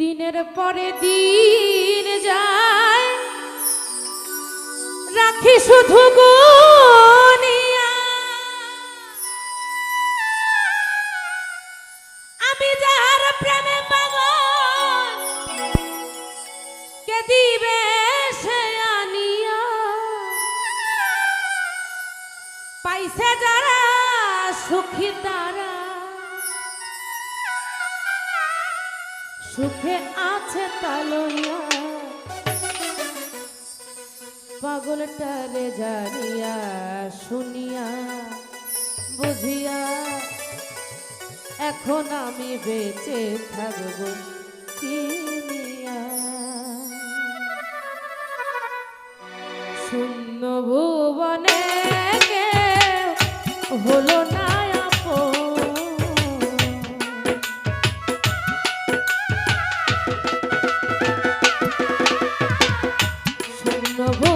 দিনের পরে দিন যায়। রাখি শুধু গুনিয়া। আমি যাহার প্রেমে পাগল, কে দিবে সে আনিয়া। পাইছে যারা সুখী তারা সুখে আছে তালইয়া পাগলটারে জানিয়া, শুনিয়া, বুঝিয়া, এখন আমি বেঁচে থাকব কিনিয়া শূন্য ভুবনে হলো না। শূন্য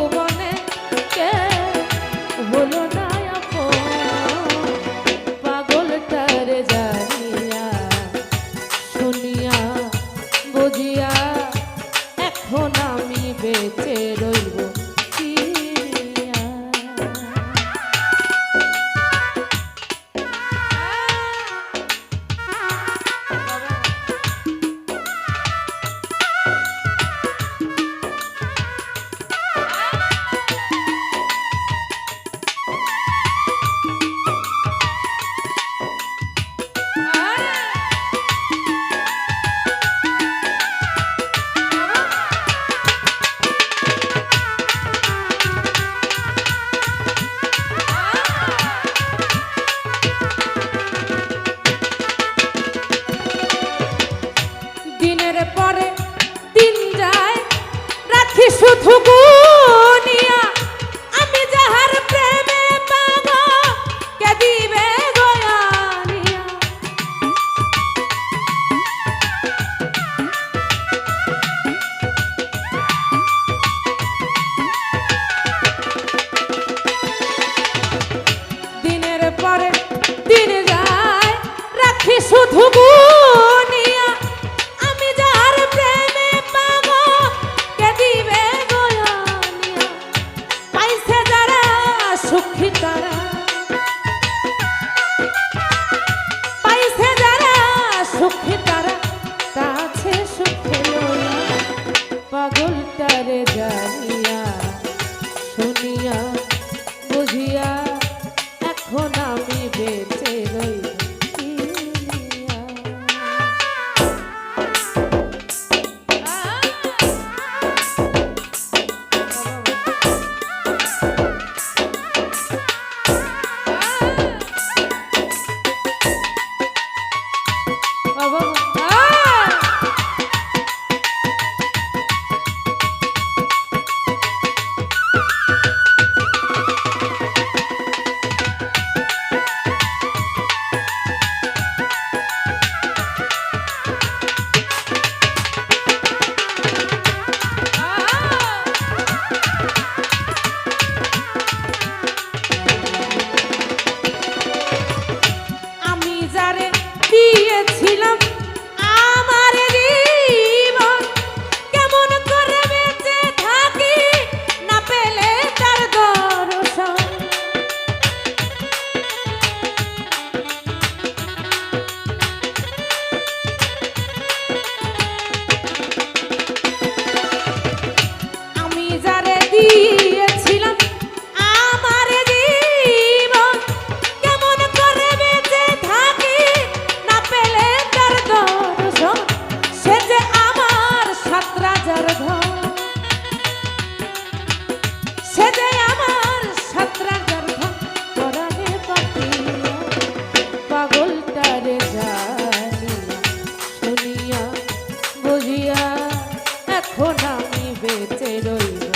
doy.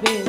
been.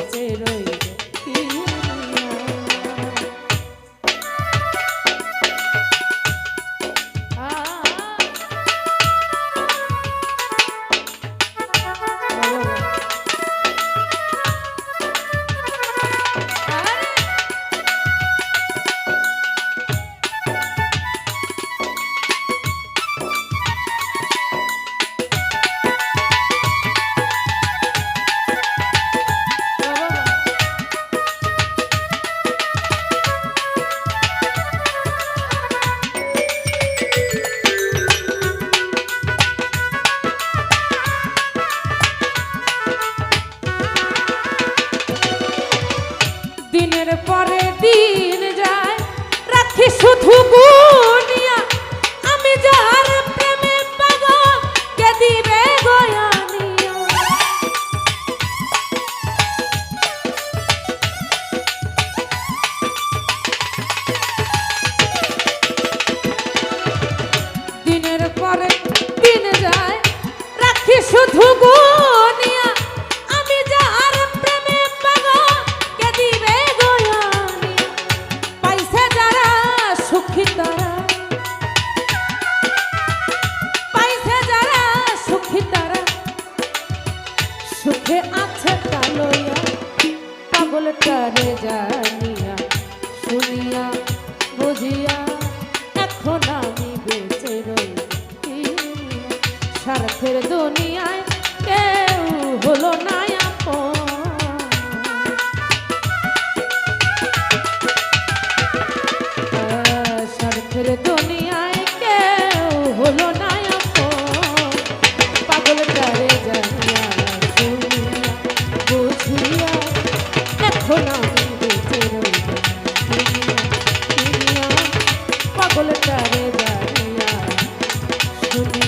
যদি